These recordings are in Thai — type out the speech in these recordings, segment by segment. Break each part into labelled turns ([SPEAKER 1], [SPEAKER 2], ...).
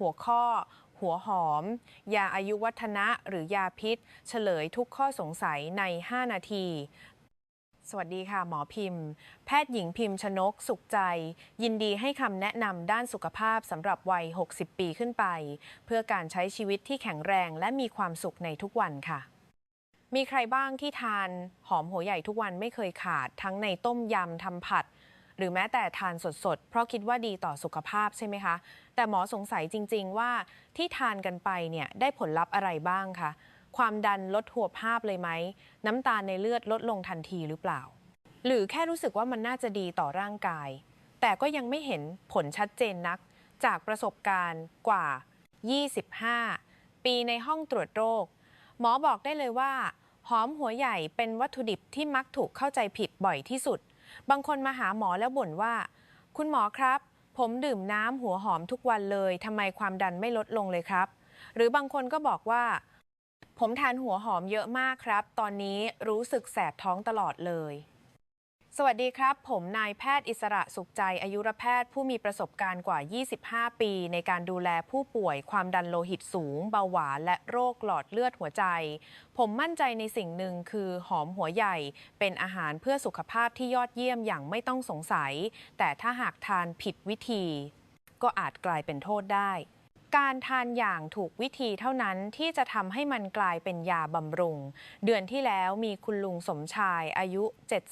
[SPEAKER 1] หัวข้อ หัวหอม ยาอายุวัฒนะหรือยาพิษ เฉลยทุกข้อสงสัยใน 5 นาที สวัสดีค่ะหมอพิมพ์ แพทย์หญิงพิมพ์ชนกสุขใจ ยินดีให้คำแนะนำด้านสุขภาพสำหรับวัย 60 ปีขึ้นไป เพื่อการใช้ชีวิตที่แข็งแรงและมีความสุขในทุกวันค่ะมีใครบ้างที่ทานหอมหัวใหญ่ทุกวันไม่เคยขาด ทั้งในต้มยำทำผัด หรือแม้แต่ทานสดๆ เพราะคิดว่าดีต่อสุขภาพใช่ไหมคะ แต่หมอสงสัยจริง ๆ ว่าที่ทานกันไปเนี่ยได้ผลลัพธ์อะไรบ้างคะความดันลดหัวภาพเลยไหม น้ำตาลในเลือดลดลงทันทีหรือเปล่า หรือแค่รู้สึกว่ามันน่าจะดีต่อร่างกาย แต่ก็ยังไม่เห็นผลชัดเจนนัก จากประสบการณ์กว่า 25 ปีในห้องตรวจโรค หมอบอกได้เลยว่า หอมหัวใหญ่เป็นวัตถุดิบที่มักถูกเข้าใจผิดบ่อยที่สุด บางคนมาหาหมอแล้วบ่นว่า คุณหมอครับ ผมดื่มน้ำหัวหอมทุกวันเลยทำไมความดันไม่ลดลงเลยครับ หรือบางคนก็บอกว่า ผมทานหัวหอมเยอะมากครับ ตอนนี้รู้สึกแสบท้องตลอดเลย สวัสดีครับ ผมนายแพทย์อิสระสุขใจ อายุรแพทย์ผู้มีประสบการณ์กว่า 25 ปี ในการดูแลผู้ป่วยความดันโลหิตสูง เบาหวานและโรคหลอดเลือดหัวใจ ผมมั่นใจในสิ่งหนึ่งคือหอมหัวใหญ่ เป็นอาหารเพื่อสุขภาพที่ยอดเยี่ยมอย่างไม่ต้องสงสัย แต่ถ้าหากทานผิดวิธี ก็อาจกลายเป็นโทษได้ การทานอย่างถูกวิธีเท่านั้นที่จะทำให้มันกลายเป็นยาบำรุง เดือนที่แล้วมีคุณลุงสมชายอายุ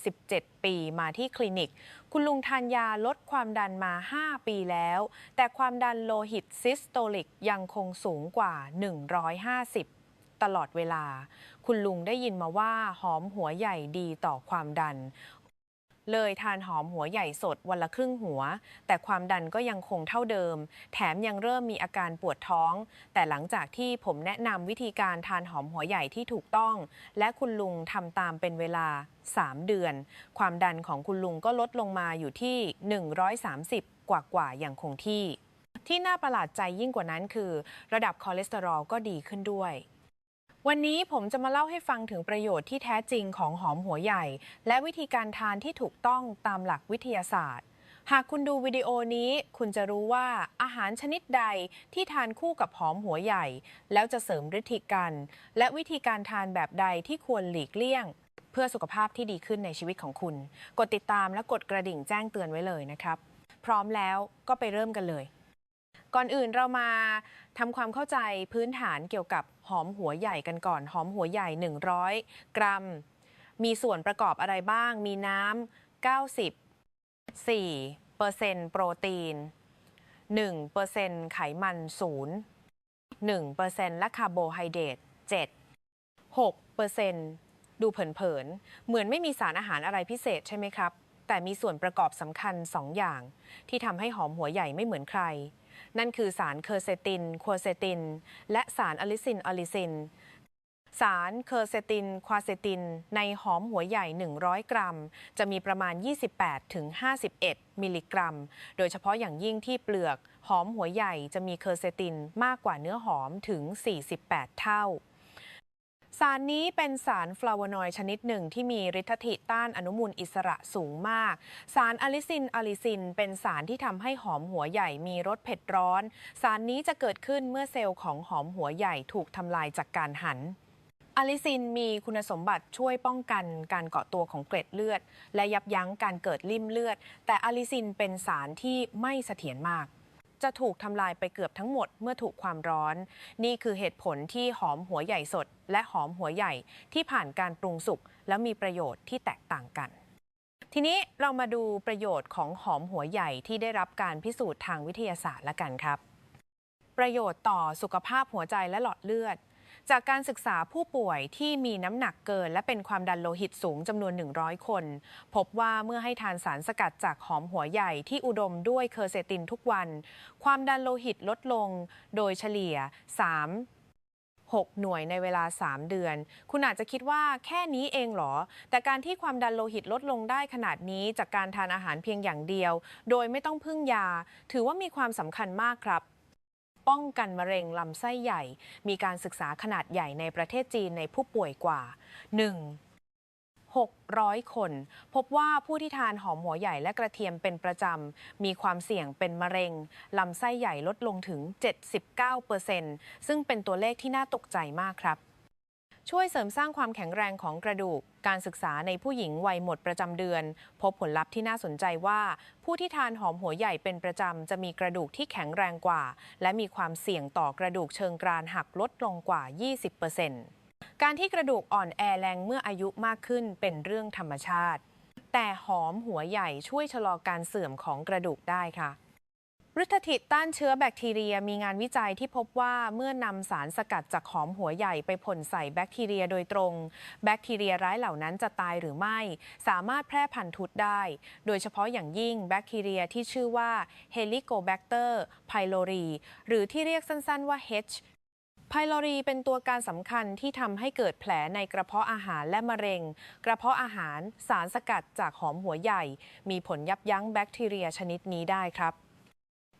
[SPEAKER 1] 77 ปีมาที่คลินิก คุณลุงทานยาลดความดันมา 5 ปีแล้ว แต่ความดันโลหิตซิสโตลิกยังคงสูงกว่า 150ตลอดเวลา คุณลุงได้ยินมาว่าหอมหัวใหญ่ดีต่อความดัน เลยทานหอมหัวใหญ่สดวันละครึ่งหัว แต่ความดันก็ยังคงเท่าเดิม แถมยังเริ่มมีอาการปวดท้อง แต่หลังจากที่ผมแนะนำวิธีการทานหอมหัวใหญ่ที่ถูกต้อง และคุณลุงทำตามเป็นเวลา 3 เดือน ความดันของคุณลุงก็ลดลงมาอยู่ที่ 130 กว่ากว่าอย่างคงที่ ที่น่าประหลาดใจยิ่งกว่านั้นคือ ระดับคอเลสเตอรอลก็ดีขึ้นด้วย วันนี้ผมจะมาเล่าให้ฟังถึงประโยชน์ที่แท้จริงของหอมหัวใหญ่ และวิธีการทานที่ถูกต้องตามหลักวิทยาศาสตร์ หากคุณดูวิดีโอนี้คุณจะรู้ว่าอาหารชนิดใดที่ทานคู่กับหอมหัวใหญ่ แล้วจะเสริมฤทธิ์กัน และวิธีการทานแบบใดที่ควรหลีกเลี่ยง เพื่อสุขภาพที่ดีขึ้นในชีวิตของคุณ กดติดตามและกดกระดิ่งแจ้งเตือนไว้เลยนะครับ พร้อมแล้วก็ไปเริ่มกันเลย ก่อนอื่นเรามาทำความเข้าใจพื้นฐานเกี่ยวกับหอมหัวใหญ่กันก่อน หอมหัวใหญ่ 100 กรัม มีส่วนประกอบอะไรบ้าง มีน้ำ94เปอร์เซ็นต์โปรตีน1เปอร์เซ็นต์ไขมัน0 1เปอร์เซ็นต์และคาร์โบไฮเดรต7 6เปอร์เซ็นต์ดูเผินๆ เหมือนไม่มีสารอาหารอะไรพิเศษใช่ไหมครับ แต่มีส่วนประกอบสำคัญ 2 อย่าง ที่ทำให้หอมหัวใหญ่ไม่เหมือนใคร นั่นคือสารเคอร์เซติน ควอเซติน และสารอลิซิน อลิซิน สารเคอร์เซติน ควาเซติน ในหอมหัวใหญ่ 100 กรัม จะมีประมาณ 28-51 มิลลิกรัม โดยเฉพาะอย่างยิ่งที่เปลือก หอมหัวใหญ่จะมีเคอร์เซตินมากกว่าเนื้อหอมถึง 48 เท่า สารนี้เป็นสารฟลาโวนอยด์ชนิดหนึ่งที่มีฤทธิ์ต้านอนุมูลอิสระสูงมาก สารอะลิซินอะลิซิน เป็นสารที่ทำให้หอมหัวใหญ่มีรสเผ็ดร้อน สารนี้จะเกิดขึ้นเมื่อเซลล์ของหอมหัวใหญ่ถูกทำลายจากการหันอะลิซินมีคุณสมบัติช่วยป้องกันการเกาะตัวของเกล็ดเลือด และยับยั้งการเกิดริ่มเลือด แต่อะลิซินเป็นสารที่ไม่เสถียรมาก จะถูกทำลายไปเกือบทั้งหมดเมื่อถูกความร้อน นี่คือเหตุผลที่หอมหัวใหญ่สด และหอมหัวใหญ่ที่ผ่านการปรุงสุกแล้วมีประโยชน์ที่แตกต่างกัน ทีนี้เรามาดูประโยชน์ของหอมหัวใหญ่ที่ได้รับการพิสูจน์ทางวิทยาศาสตร์ละกันครับ ประโยชน์ต่อสุขภาพหัวใจและหลอดเลือด จากการศึกษาผู้ป่วยที่มีน้ำหนักเกิน และเป็นความดันโลหิตสูงจำนวน 100 คน พบว่าเมื่อให้ทานสารสกัดจากหอมหัวใหญ่ที่อุดมด้วยเคอร์เซตินทุกวัน ความดันโลหิตลดลงโดยเฉลี่ย 3 6 หน่วยในเวลา 3 เดือน คุณอาจจะคิดว่าแค่นี้เองเหรอ แต่การที่ความดันโลหิตลดลงได้ขนาดนี้จากการทานอาหารเพียงอย่างเดียว โดยไม่ต้องพึ่งยา ถือว่ามีความสำคัญมากครับ ป้องกันมะเร็งลำไส้ใหญ่ มีการศึกษาขนาดใหญ่ในประเทศจีนในผู้ป่วยกว่า 1. 600 คน พบว่าผู้ที่ทานหอมหัวใหญ่และกระเทียมเป็นประจำ มีความเสี่ยงเป็นมะเร็ง ลำไส้ใหญ่ลดลงถึง 79%ซึ่งเป็นตัวเลขที่น่าตกใจมากครับ ช่วยเสริมสร้างความแข็งแรงของกระดูก การศึกษาในผู้หญิงวัยหมดประจำเดือน พบผลลัพธ์ที่น่าสนใจว่า ผู้ที่ทานหอมหัวใหญ่เป็นประจำจะมีกระดูกที่แข็งแรงกว่า และมีความเสี่ยงต่อกระดูกเชิงกรานหักลดลงกว่า 20%การที่กระดูกอ่อนแอแรงเมื่ออายุมากขึ้นเป็นเรื่องธรรมชาติ แต่หอมหัวใหญ่ช่วยชะลอการเสื่อมของกระดูกได้ค่ะ ฤทธิตต้านเชื้อแบคทีเรียมีงานวิจัยที่พบว่าเมื่อนำสารสกัดจากหอมหัวใหญ่ไปพ่นใส่แบคทีเรียโดยตรง แบคทีเรียร้ายเหล่านั้นจะตายหรือไม่ สามารถแพร่พันธุ์ทุดได้ โดยเฉพาะอย่างยิ่งแบคทีเรียที่ชื่อว่า Helicobacter pylori หรือที่เรียกสั้นๆว่า H ไพโลรีเป็นตัวการสำคัญที่ทำให้เกิดแผลในกระเพาะอาหารและมะเร็ง กระเพาะอาหารสารสกัดจากหอมหัวใหญ่ มีผลยับยั้งแบคทีเรียชนิดนี้ได้ครับ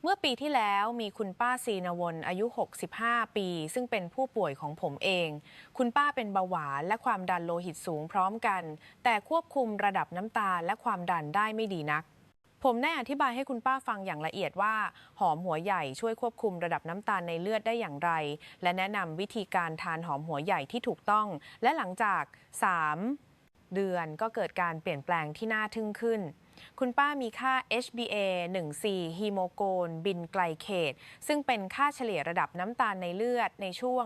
[SPEAKER 1] เมื่อปีที่แล้วมีคุณป้าซีนวนอายุ 65 ปี ซึ่งเป็นผู้ป่วยของผมเอง คุณป้าเป็นเบาหวานและความดันโลหิตสูงพร้อมกัน แต่ควบคุมระดับน้ำตาลและความดันได้ไม่ดีนัก ผมได้อธิบายให้คุณป้าฟังอย่างละเอียดว่า หอมหัวใหญ่ช่วยควบคุมระดับน้ำตาลในเลือดได้อย่างไร และแนะนำวิธีการทานหอมหัวใหญ่ที่ถูกต้อง และหลังจาก 3 เดือนก็เกิดการเปลี่ยนแปลงที่น่าทึ่งขึ้น คุณป้ามีค่า HbA 1C ฮีโมโกลบินไกลเคตซึ่งเป็นค่าเฉลี่ยระดับน้ำตาลในเลือดในช่วง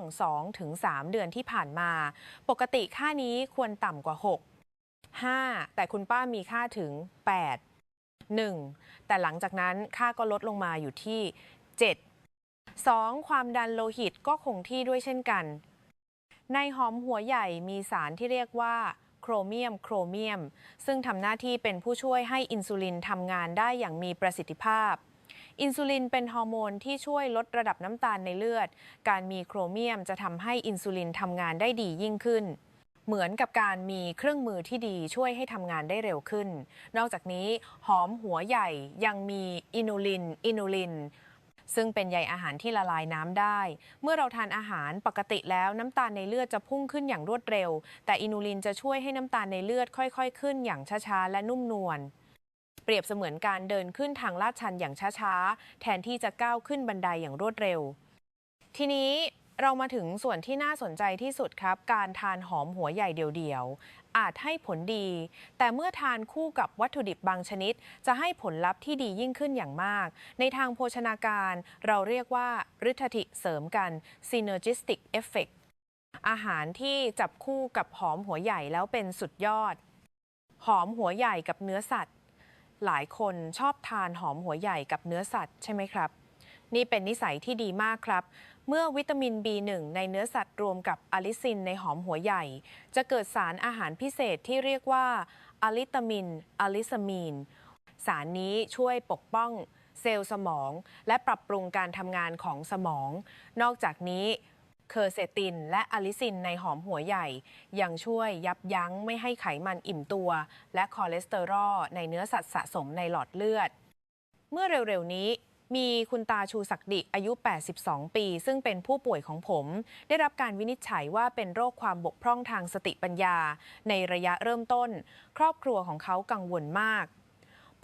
[SPEAKER 1] 2-3 เดือนที่ผ่านมา ปกติค่านี้ควรต่ำกว่า 6 5 แต่คุณป้ามีค่าถึง 8 1 แต่หลังจากนั้นค่าก็ลดลงมาอยู่ที่ 7 2. ความดันโลหิตก็คงที่ด้วยเช่นกัน ในหอมหัวใหญ่มีสารที่เรียกว่า โครเมียม โครเมียม ซึ่งทำหน้าที่เป็นผู้ช่วยให้อินซูลินทำงานได้อย่างมีประสิทธิภาพ อินซูลินเป็นฮอร์โมนที่ช่วยลดระดับน้ำตาลในเลือด การมีโครเมียมจะทำให้อินซูลินทำงานได้ดียิ่งขึ้นเหมือนกับการมีเครื่องมือที่ดีช่วยให้ทำงานได้เร็วขึ้น นอกจากนี้หอมหัวใหญ่ยังมีอินูลิน อินูลิน ซึ่งเป็นใยอาหารที่ละลายน้ำได้ เมื่อเราทานอาหารปกติแล้วน้ำตาลในเลือดจะพุ่งขึ้นอย่างรวดเร็ว แต่อินูลินจะช่วยให้น้ำตาลในเลือดค่อย ๆ ขึ้นอย่างช้าๆและนุ่มนวลเปรียบเสมือนการเดินขึ้นทางลาดชันอย่างช้าๆ แทนที่จะก้าวขึ้นบันไดอย่างรวดเร็ว ทีนี้เรามาถึงส่วนที่น่าสนใจที่สุดครับ การทานหอมหัวใหญ่เดี่ยวๆ อาจให้ผลดี แต่เมื่อทานคู่กับวัตถุดิบบางชนิด จะให้ผลลัพธ์ที่ดียิ่งขึ้นอย่างมาก ในทางโภชนาการ เราเรียกว่าฤทธิเสริมกัน synergistic effect อาหารที่จับคู่กับหอมหัวใหญ่แล้วเป็นสุดยอด หอมหัวใหญ่กับเนื้อสัตว์ หลายคนชอบทานหอมหัวใหญ่กับเนื้อสัตว์ใช่ไหมครับ นี่เป็นนิสัยที่ดีมากครับ เมื่อวิตามิน B1 ในเนื้อสัตว์รวมกับอะลิซินในหอมหัวใหญ่ จะเกิดสารอาหารพิเศษที่เรียกว่าอะลิตามินอะลิซามีน สารนี้ช่วยปกป้องเซลล์สมอง และปรับปรุงการทำงานของสมอง นอกจากนี้เคอร์เซติน และอะลิซินในหอมหัวใหญ่ ยังช่วยยับยั้งไม่ให้ไขมันอิ่มตัว และคอเลสเตอรอลในเนื้อสัตว์สะสมในหลอดเลือด เมื่อเร็วๆนี้ มีคุณตาชูศักดิอายุ 82 ปี ซึ่งเป็นผู้ป่วยของผม ได้รับการวินิจฉัยว่าเป็นโรคความบกพร่องทางสติปัญญา ในระยะเริ่มต้น ครอบครัวของเขากังวลมาก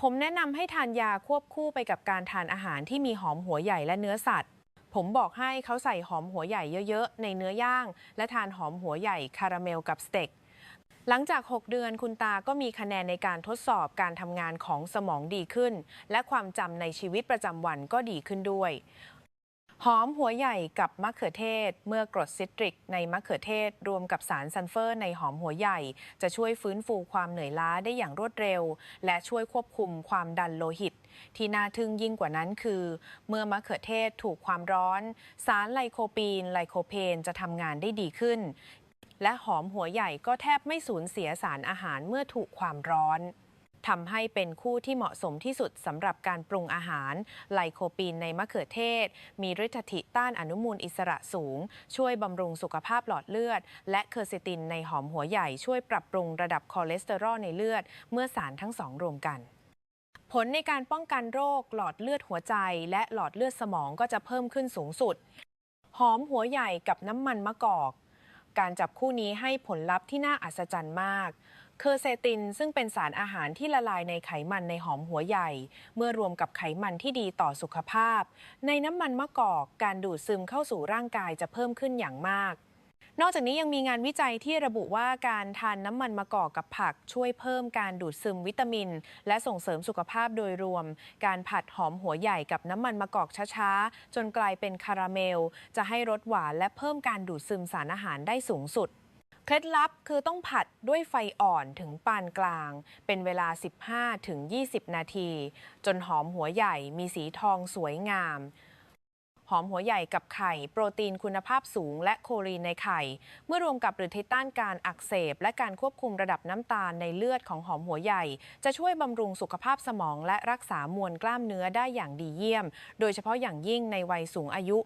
[SPEAKER 1] ผมแนะนำให้ทานยาควบคู่ไปกับการทานอาหารที่มีหอมหัวใหญ่และเนื้อสัตว์ ผมบอกให้เขาใส่หอมหัวใหญ่เยอะ ๆ ในเนื้อย่าง และทานหอมหัวใหญ่คาราเมลกับสเต็ก หลังจาก 6 เดือนคุณตาก็มีคะแนนในการทดสอบการทำงานของสมองดีขึ้น และความจำในชีวิตประจำวันก็ดีขึ้นด้วย หอมหัวใหญ่กับมะเขือเทศ เมื่อกรดซิตริก ในมะเขือเทศ รวมกับสารซัลเฟอร์ในหอมหัวใหญ่ จะช่วยฟื้นฟูความเหนื่อยล้าได้อย่างรวดเร็ว และช่วยควบคุมความดันโลหิตที่น่าทึ่งยิ่งกว่านั้นคือ เมื่อมะเขือเทศถูกความร้อน สารไลโคปีน ไลโคเพนจะทำงานได้ดีขึ้น และหอมหัวใหญ่ก็แทบไม่สูญเสียสารอาหารเมื่อถูกความร้อนทำให้เป็นคู่ที่เหมาะสมที่สุดสำหรับการปรุงอาหาร ไลโคปีนในมะเขือเทศ มีฤทธถิต้านอนุมูลอิสระสูง ช่วยบำรุงสุขภาพหลอดเลือด และเคอร์เซตินในหอมหัวใหญ่ช่วยปรับปรุงระดับคอเลสเตอรอลในเลือด เมื่อสารทั้งสองรวมกันผลในการป้องกันโรคหลอดเลือดหัวใจ และหลอดเลือดสมองก็จะเพิ่มขึ้นสูงสุด หอมหัวใหญ่กับน้ำมันมะกอก การจับคู่นี้ให้ผลลัพธ์ที่น่าอัศจรรย์มาก เคอร์เซตินซึ่งเป็นสารอาหารที่ละลายในไขมันในหอมหัวใหญ่ เมื่อรวมกับไขมันที่ดีต่อสุขภาพ ในน้ำมันมะกอกการดูดซึมเข้าสู่ร่างกายจะเพิ่มขึ้นอย่างมาก นอกจากนี้ยังมีงานวิจัยที่ระบุว่าการทานน้ำมันมะกอกกับผักช่วยเพิ่มการดูดซึมวิตามิน และส่งเสริมสุขภาพโดยรวม การผัดหอมหัวใหญ่กับน้ำมันมะกอกช้าๆ จนกลายเป็นคาราเมล จะให้รสหวานและเพิ่มการดูดซึมสารอาหารได้สูงสุดเคล็ดลับคือต้องผัดด้วยไฟอ่อนถึงปานกลาง เป็นเวลา 15-20 นาที จนหอมหัวใหญ่มีสีทองสวยงาม หอมหัวใหญ่กับไข่ โปรตีนคุณภาพสูง และโคลีนในไข่ เมื่อรวมกับฤทธิ์ต้านการอักเสบ และการควบคุมระดับน้ำตาลในเลือดของหอมหัวใหญ่ จะช่วยบำรุงสุขภาพสมอง และรักษามวลกล้ามเนื้อได้อย่างดีเยี่ยม โดยเฉพาะอย่างยิ่งในวัยสูงอายุ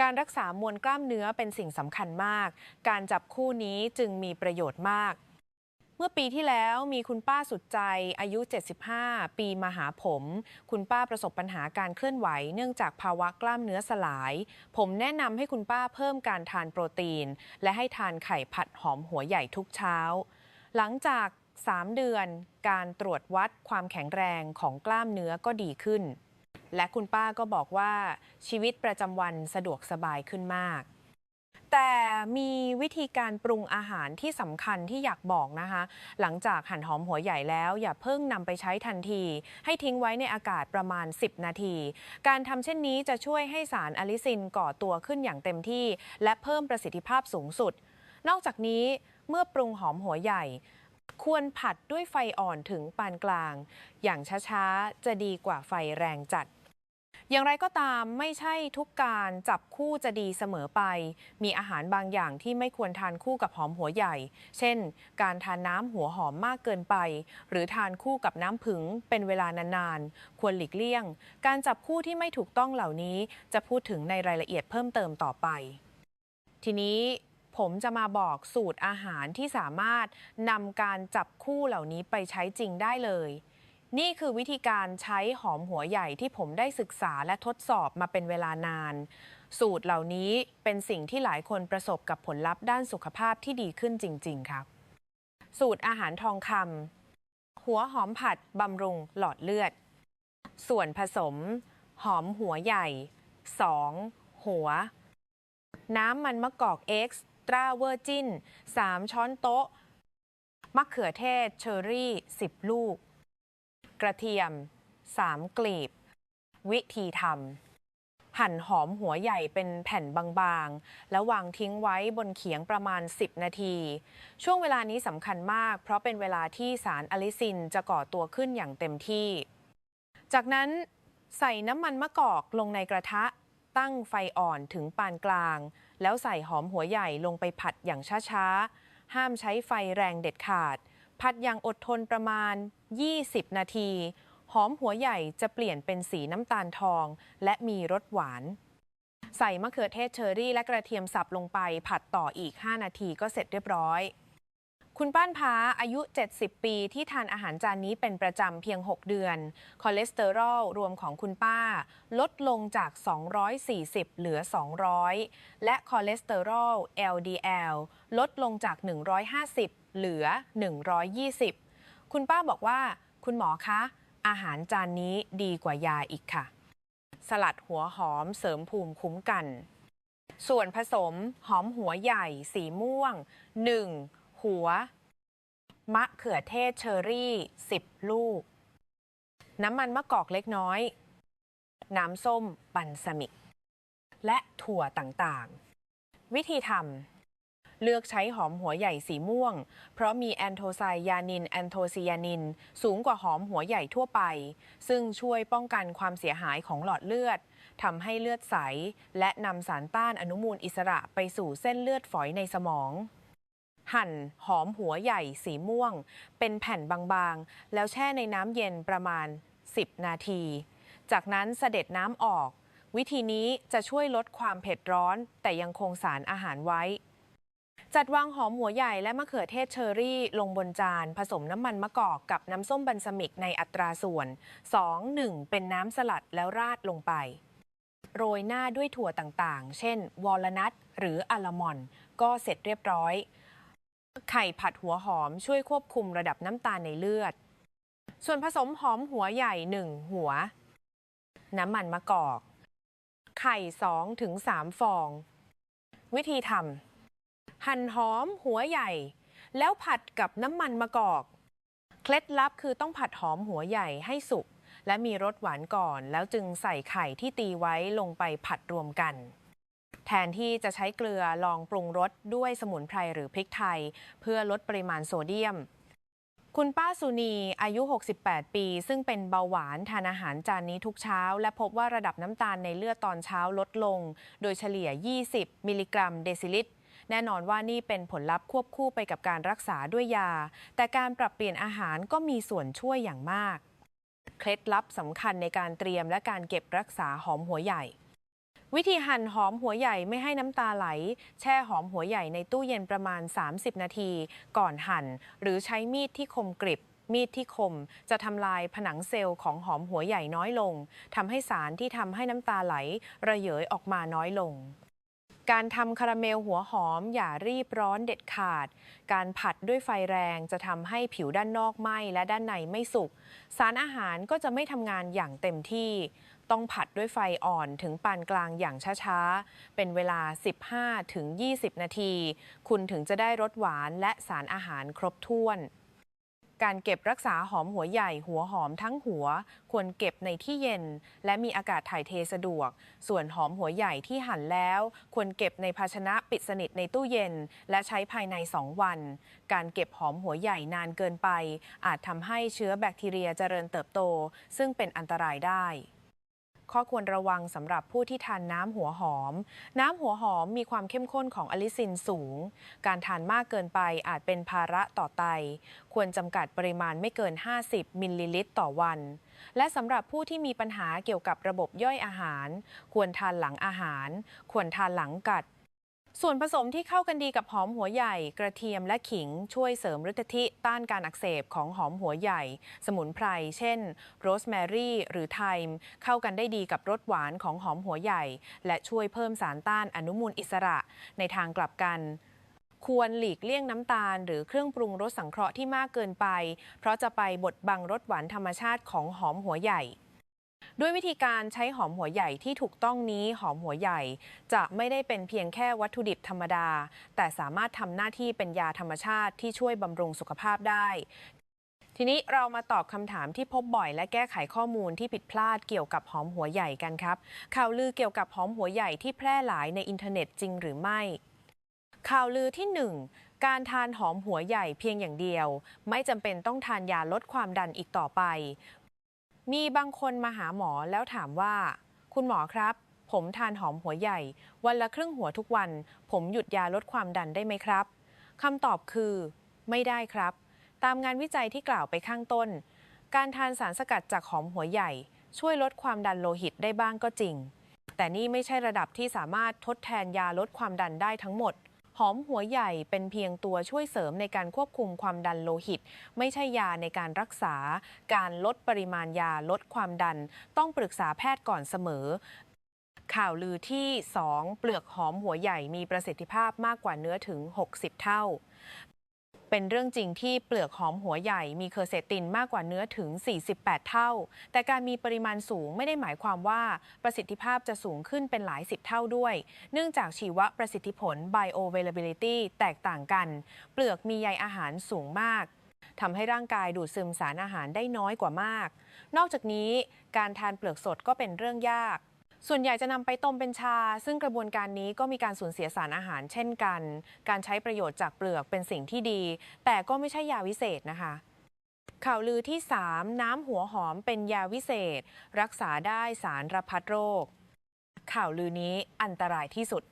[SPEAKER 1] การรักษามวลกล้ามเนื้อเป็นสิ่งสำคัญมาก การจับคู่นี้จึงมีประโยชน์มาก เมื่อปีที่แล้วมีคุณป้าสุดใจอายุ 75 ปีมาหาผม คุณป้าประสบปัญหาการเคลื่อนไหว เนื่องจากภาวะกล้ามเนื้อสลาย ผมแนะนำให้คุณป้าเพิ่มการทานโปรตีน และให้ทานไข่ผัดหอมหัวใหญ่ทุกเช้า หลังจาก 3 เดือนการตรวจวัดความแข็งแรงของกล้ามเนื้อก็ดีขึ้น และคุณป้าก็บอกว่าชีวิตประจำวันสะดวกสบายขึ้นมาก แต่มีวิธีการปรุงอาหารที่สำคัญที่อยากบอกนะคะ หลังจากหั่นหอมหัวใหญ่แล้วอย่าเพิ่งนำไปใช้ทันที ให้ทิ้งไว้ในอากาศประมาณ 10 นาที การทำเช่นนี้จะช่วยให้สารอลิซินก่อตัวขึ้นอย่างเต็มที่ และเพิ่มประสิทธิภาพสูงสุด นอกจากนี้เมื่อปรุงหอมหัวใหญ่ควรผัดด้วยไฟอ่อนถึงปานกลาง อย่างช้า ๆ จะดีกว่าไฟแรงจัด อย่างไรก็ตามไม่ใช่ทุกการจับคู่จะดีเสมอไป มีอาหารบางอย่างที่ไม่ควรทานคู่กับหอมหัวใหญ่ เช่น การทานน้ำหัวหอมมากเกินไป หรือทานคู่กับน้ำผึ้งเป็นเวลานานๆ ควรหลีกเลี่ยง การจับคู่ที่ไม่ถูกต้องเหล่านี้จะพูดถึงในรายละเอียดเพิ่มเติมต่อไป ทีนี้ผมจะมาบอกสูตรอาหารที่สามารถนำการจับคู่เหล่านี้ไปใช้จริงได้เลย นี่คือวิธีการใช้หอมหัวใหญ่ที่ผมได้ศึกษาและทดสอบมาเป็นเวลานาน สูตรเหล่านี้เป็นสิ่งที่หลายคนประสบกับผลลัพธ์ด้านสุขภาพที่ดีขึ้นจริง ๆ ครับ สูตรอาหารทองคำหัวหอมผัดบำรุงหลอดเลือด ส่วนผสม หอมหัวใหญ่ 2 หัว น้ำมันมะกอกเอ็กซ์ตราเวอร์จิน3ช้อนโต๊ะ มะเขือเทศเชอรี่ 10 ลูก กระเทียม 3 กลีบ วิธีทำหั่นหอมหัวใหญ่เป็นแผ่นบางๆ แล้ววางทิ้งไว้บนเขียงประมาณ 10 นาที ช่วงเวลานี้สำคัญมาก เพราะเป็นเวลาที่สารอะลิซินจะก่อตัวขึ้นอย่างเต็มที่ จากนั้นใส่น้ำมันมะกอกลงในกระทะตั้งไฟอ่อนถึงปานกลาง แล้วใส่หอมหัวใหญ่ลงไปผัดอย่างช้าๆ ห้ามใช้ไฟแรงเด็ดขาด ผัดอย่างอดทนประมาณ 20 นาที หอมหัวใหญ่จะเปลี่ยนเป็นสีน้ำตาลทอง และมีรสหวาน ใส่มะเขือเทศเชอรี่และกระเทียมสับลงไป ผัดต่ออีก 5 นาทีก็เสร็จเรียบร้อย คุณป้านพาอายุ 70 ปีที่ทานอาหารจานนี้เป็นประจำเพียง 6 เดือน คอเลสเตอรอลรวมของคุณป้า ลดลงจาก 240 เหลือ 200 และคอเลสเตอรอล LDL ลดลงจาก 150 เหลือ 120 คุณป้าบอกว่า คุณหมอคะ อาหารจานนี้ดีกว่ายาอีกค่ะ สลัดหัวหอมเสริมภูมิคุ้มกัน ส่วนผสมหอมหัวใหญ่ สีม่วง 1 หัว มะเขือเทศเชอรี่ 10 ลูก น้ำมันมะกอกเล็กน้อย น้ำส้มปันสมิก และถั่วต่างๆ วิธีทำ เลือกใช้หอมหัวใหญ่สีม่วง เพราะมีแอนโทไซยานินแอนโทซิยานิน สูงกว่าหอมหัวใหญ่ทั่วไป ซึ่งช่วยป้องกันความเสียหายของหลอดเลือดทำให้เลือดใส และนำสารต้านอนุมูลอิสระไปสู่เส้นเลือดฝอยในสมองหั่นหอมหัวใหญ่สีม่วง เป็นแผ่นบางๆ แล้วแช่ในน้ำเย็นประมาณ 10 นาที จากนั้นเสด็จน้ำออก วิธีนี้จะช่วยลดความเผ็ดร้อน แต่ยังคงสารอาหารไว้ จัดวางหอมหัวใหญ่และมะเขือเทศเชอรี่ ลงบนจาน ผสมน้ำมันมะกอกกับน้ำส้มบันสมิกในอัตราส่วน 2-1 เป็นน้ำสลัดแล้วราดลงไป โรยหน้าด้วยถั่วต่างๆ เช่น วอลนัทหรืออัลมอน ก็เสร็จเรียบร้อย ไข่ผัดหัวหอมช่วยควบคุมระดับน้ำตาลในเลือด ส่วนผสมหอมหัวใหญ่ 1 หัว น้ำมันมะกอก ไข่2ถึง3ฟอง วิธีทำ หั่นหอมหัวใหญ่ แล้วผัดกับน้ำมันมะกอก เคล็ดลับคือต้องผัดหอมหัวใหญ่ให้สุก และมีรสหวานก่อน แล้วจึงใส่ไข่ที่ตีไว้ลงไปผัดรวมกัน แทนที่จะใช้เกลือลองปรุงรสด้วยสมุนไพรหรือพริกไทย เพื่อลดปริมาณโซเดียมคุณป้าสุนีอายุ 68 ปี ซึ่งเป็นเบาหวานทานอาหารจานนี้ทุกเช้า และพบว่าระดับน้ำตาลในเลือดตอนเช้าลดลง โดยเฉลี่ย 20 มิลลิกรัมเดซิลิตร แน่นอนว่านี่เป็นผลลัพธ์ควบคู่ไปกับการรักษาด้วยยา แต่การปรับเปลี่ยนอาหารก็มีส่วนช่วยอย่างมาก เคล็ดลับสำคัญในการเตรียมและการเก็บรักษาหอมหัวใหญ่วิธีหั่นหอมหัวใหญ่ไม่ให้น้ำตาไหล แช่หอมหัวใหญ่ในตู้เย็นประมาณ 30 นาที ก่อนหั่น หรือใช้มีดที่คมกริบ มีดที่คม จะทำลายผนังเซลล์ของหอมหัวใหญ่น้อยลงทำให้สารที่ทำให้น้ำตาไหล ระเหยออกมาน้อยลง การทำคาราเมลหัวหอมอย่ารีบร้อนเด็ดขาด การผัดด้วยไฟแรงจะทำให้ผิวด้านนอกไหม้และด้านในไม่สุก สารอาหารก็จะไม่ทำงานอย่างเต็มที่ ต้องผัดด้วยไฟอ่อนถึงปานกลางอย่างช้าๆ เป็นเวลา 15ถึง20 นาที คุณถึงจะได้รสหวานและสารอาหารครบถ้วน การเก็บรักษาหอมหัวใหญ่หัวหอมทั้งหัว ควรเก็บในที่เย็น และมีอากาศถ่ายเทสะดวก ส่วนหอมหัวใหญ่ที่หั่นแล้ว ควรเก็บในภาชนะปิดสนิทในตู้เย็น และใช้ภายใน 2 วัน การเก็บหอมหัวใหญ่นานเกินไป อาจทำให้เชื้อแบคทีเรียเจริญเติบโต ซึ่งเป็นอันตรายได้ ข้อควรระวังสำหรับผู้ที่ทานน้ำหัวหอม น้ำหัวหอมมีความเข้มข้นของอลิซินสูง การทานมากเกินไปอาจเป็นภาระต่อไต ควรจำกัดปริมาณไม่เกิน 50 มิลลิลิตรต่อวัน และสำหรับผู้ที่มีปัญหาเกี่ยวกับระบบย่อยอาหาร ควรทานหลังอาหาร ควรทานหลังกัด ส่วนผสมที่เข้ากันดีกับหอมหัวใหญ่ กระเทียมและขิงช่วยเสริมฤทธิต้านการอักเสบของหอมหัวใหญ่ สมุนไพร เช่น โรสแมรี่ หรือไทม์เข้ากันได้ดีกับรสหวานของหอมหัวใหญ่ และช่วยเพิ่มสารต้านอนุมูลอิสระ ในทางกลับกันควรหลีกเลี่ยงน้ำตาล หรือเครื่องปรุงรสสังเคราะห์ที่มากเกินไป เพราะจะไปบดบังรสหวานธรรมชาติของหอมหัวใหญ่ ด้วยวิธีการใช้หอมหัวใหญ่ที่ถูกต้องนี้หอมหัวใหญ่ จะไม่ได้เป็นเพียงแค่วัตถุดิบธรรมดา แต่สามารถทำหน้าที่เป็นยาธรรมชาติที่ช่วยบำรุงสุขภาพได้ทีนี้เรามาตอบคำถามที่พบบ่อยและแก้ไขข้อมูลที่ผิดพลาดเกี่ยวกับหอมหัวใหญ่กันครับ ข่าวลือเกี่ยวกับหอมหัวใหญ่ที่แพร่หลายในอินเทอร์เน็ตจริงหรือไม่ ข่าวลือที่ 1 การทานหอมหัวใหญ่เพียงอย่างเดียว ไม่จำเป็นต้องทานยาลดความดันอีกต่อไป มีบางคนมาหาหมอแล้วถามว่า คุณหมอครับ ผมทานหอมหัวใหญ่ วันละครึ่งหัวทุกวัน ผมหยุดยาลดความดันได้ไหมครับคำตอบคือ ไม่ได้ครับ ตามงานวิจัยที่กล่าวไปข้างต้น การทานสารสกัดจากหอมหัวใหญ่ ช่วยลดความดันโลหิตได้บ้างก็จริง แต่นี่ไม่ใช่ระดับที่สามารถทดแทนยาลดความดันได้ทั้งหมด หอมหัวใหญ่เป็นเพียงตัวช่วยเสริมในการควบคุมความดันโลหิต ไม่ใช่ยาในการรักษา การลดปริมาณยาลดความดัน ต้องปรึกษาแพทย์ก่อนเสมอข่าวลือที่ 2 เปลือกหอมหัวใหญ่มีประสิทธิภาพมากกว่าเนื้อถึง 60 เท่า เป็นเรื่องจริงที่เปลือกหอมหัวใหญ่มีเคอร์เซตินมากกว่าเนื้อถึง 48 เท่า แต่การมีปริมาณสูงไม่ได้หมายความว่าประสิทธิภาพจะสูงขึ้นเป็นหลายสิบเท่าด้วย เนื่องจากชีวประสิทธิผล bioavailability แตกต่างกัน เปลือกมีใยอาหารสูงมากทำให้ร่างกายดูดซึมสารอาหารได้น้อยกว่ามาก นอกจากนี้การทานเปลือกสดก็เป็นเรื่องยาก ส่วนใหญ่จะนำไปต้มเป็นชา ซึ่งกระบวนการนี้ก็มีการสูญเสียสารอาหารเช่นกัน การใช้ประโยชน์จากเปลือกเป็นสิ่งที่ดี แต่ก็ไม่ใช่ยาวิเศษนะคะข่าวลือที่ 3 น้ำหัวหอมเป็นยาวิเศษ รักษาได้สารระพัดโรค ข่าวลือนี้อันตรายที่สุด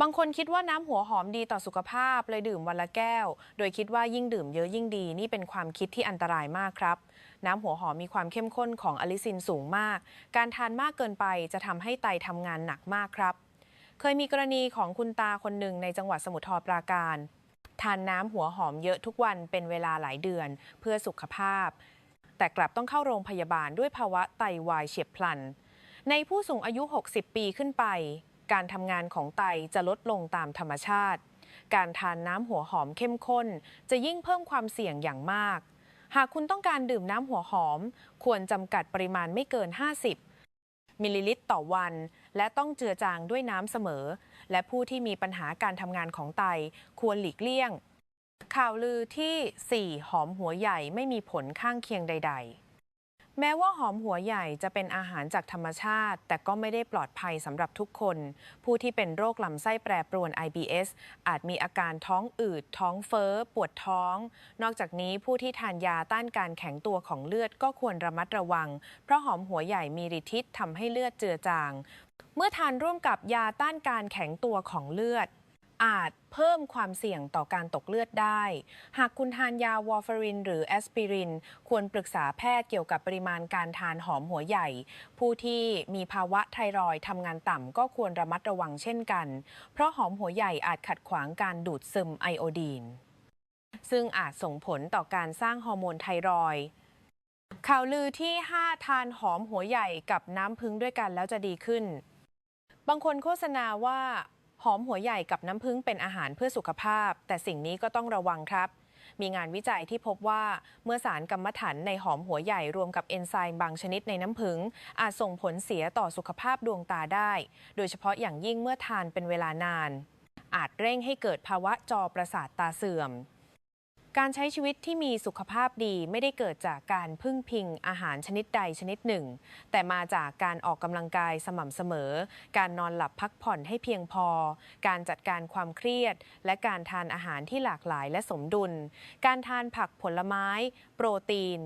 [SPEAKER 1] บางคนคิดว่าน้ำหัวหอมดีต่อสุขภาพเลยดื่มวันละแก้ว โดยคิดว่ายิ่งดื่มเยอะยิ่งดี นี่เป็นความคิดที่อันตรายมากครับ น้ำหัวหอมมีความเข้มข้นของอลิซินสูงมาก การทานมากเกินไปจะทำให้ไตทำงานหนักมากครับ เคยมีกรณีของคุณตาคนหนึ่งในจังหวัดสมุทรปราการ ทานน้ำหัวหอมเยอะทุกวันเป็นเวลาหลายเดือน เพื่อสุขภาพ แต่กลับต้องเข้าโรงพยาบาลด้วยภาวะไตวายเฉียบพลัน ในผู้สูงอายุ 60 ปีขึ้นไป การทำงานของไตจะลดลงตามธรรมชาติการทานน้ำหัวหอมเข้มข้น จะยิ่งเพิ่มความเสี่ยงอย่างมาก หากคุณต้องการดื่มน้ำหัวหอม ควรจำกัดปริมาณไม่เกิน 50 มิลลิลิตรต่อวัน และต้องเจือจางด้วยน้ำเสมอ และผู้ที่มีปัญหาการทำงานของไต ควรหลีกเลี่ยง ข่าวลือที่ 4 หอมหัวใหญ่ไม่มีผลข้างเคียงใด ๆ แม้ว่าหอมหัวใหญ่จะเป็นอาหารจากธรรมชาติ แต่ก็ไม่ได้ปลอดภัยสำหรับทุกคน ผู้ที่เป็นโรคลำไส้แปรปรวน IBS อาจมีอาการท้องอืด ท้องเฟ้อ ปวดท้อง นอกจากนี้ผู้ที่ทานยาต้านการแข็งตัวของเลือดก็ควรระมัดระวัง เพราะหอมหัวใหญ่มีฤทธิ์ทำให้เลือดเจือจาง เมื่อทานร่วมกับยาต้านการแข็งตัวของเลือด อาจเพิ่มความเสี่ยงต่อการตกเลือดได้ หากคุณทานยาวอร์ฟาริน หรือแอสไปิริน ควรปรึกษาแพทย์เกี่ยวกับปริมาณการทานหอมหัวใหญ่ ผู้ที่มีภาวะไทรอยทำงานต่ำก็ควรระมัดระวังเช่นกัน เพราะหอมหัวใหญ่อาจขัดขวางการดูดซึมไอโอดีน ซึ่งอาจส่งผลต่อการสร้างฮอร์โมนไทรอยข่าวลือที่ 5 ทานหอมหัวใหญ่กับน้ำพึ่งด้วยกันแล้วจะดีขึ้น บางคนโฆษณาว่า หอมหัวใหญ่กับน้ำผึ้งเป็นอาหารเพื่อสุขภาพ แต่สิ่งนี้ก็ต้องระวังครับ มีงานวิจัยที่พบว่าเมื่อสารกรรมฐานในหอมหัวใหญ่รวมกับเอนไซม์บางชนิดในน้ำผึ้งอาจส่งผลเสียต่อสุขภาพดวงตาได้ โดยเฉพาะอย่างยิ่งเมื่อทานเป็นเวลานาน อาจเร่งให้เกิดภาวะจอประสาทตาเสื่อม การใช้ชีวิตที่มีสุขภาพดีไม่ได้เกิดจากการพึ่งพิงอาหารชนิดใดชนิดหนึ่ง แต่มาจากการออกกำลังกายสม่ำเสมอ การนอนหลับพักผ่อนให้เพียงพอ การจัดการความเครียด และการทานอาหารที่หลากหลายและสมดุล การทานผักผลไม้ โปรตีน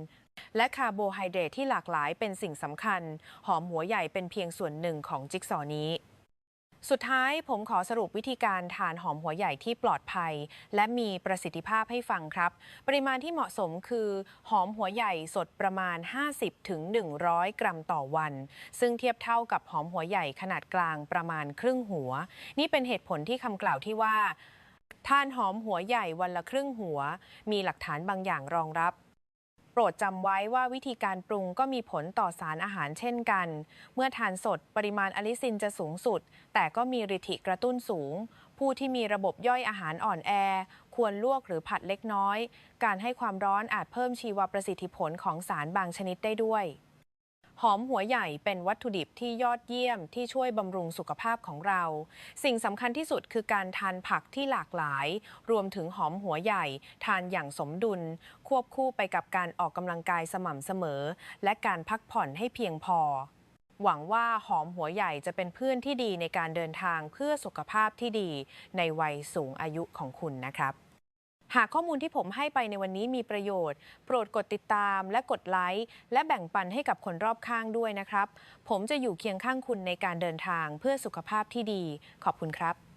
[SPEAKER 1] และคาร์โบไฮเดรตที่หลากหลายเป็นสิ่งสำคัญ หอมหัวใหญ่เป็นเพียงส่วนหนึ่งของจิ๊กซอนี้ สุดท้ายผมขอสรุปวิธีการทานหอมหัวใหญ่ที่ปลอดภัย และมีประสิทธิภาพให้ฟังครับ ปริมาณที่เหมาะสมคือ หอมหัวใหญ่สดประมาณ 50-100 กรัมต่อวัน ซึ่งเทียบเท่ากับหอมหัวใหญ่ขนาดกลางประมาณครึ่งหัว นี่เป็นเหตุผลที่คำกล่าวที่ว่าทานหอมหัวใหญ่วันละครึ่งหัว มีหลักฐานบางอย่างรองรับ โปรดจำไว้ว่าวิธีการปรุงก็มีผลต่อสารอาหารเช่นกัน เมื่อทานสดปริมาณอลิซินจะสูงสุด แต่ก็มีฤทธิกระตุ้นสูง ผู้ที่มีระบบย่อยอาหารอ่อนแอ ควรลวกหรือผัดเล็กน้อย การให้ความร้อนอาจเพิ่มชีวประสิทธิผลของสารบางชนิดได้ด้วย หอมหัวใหญ่เป็นวัตถุดิบที่ยอดเยี่ยมที่ช่วยบำรุงสุขภาพของเรา สิ่งสำคัญที่สุดคือการทานผักที่หลากหลาย รวมถึงหอมหัวใหญ่ทานอย่างสมดุล ควบคู่ไปกับการออกกำลังกายสม่ำเสมอ และการพักผ่อนให้เพียงพอ หวังว่าหอมหัวใหญ่จะเป็นเพื่อนที่ดีในการเดินทางเพื่อสุขภาพที่ดีในวัยสูงอายุของคุณนะครับ หากข้อมูลที่ผมให้ไปในวันนี้มีประโยชน์ โปรดกดติดตามและกดไลค์และแบ่งปันให้กับคนรอบข้างด้วยนะครับ ผมจะอยู่เคียงข้างคุณในการเดินทางเพื่อสุขภาพที่ดี ขอบคุณครับ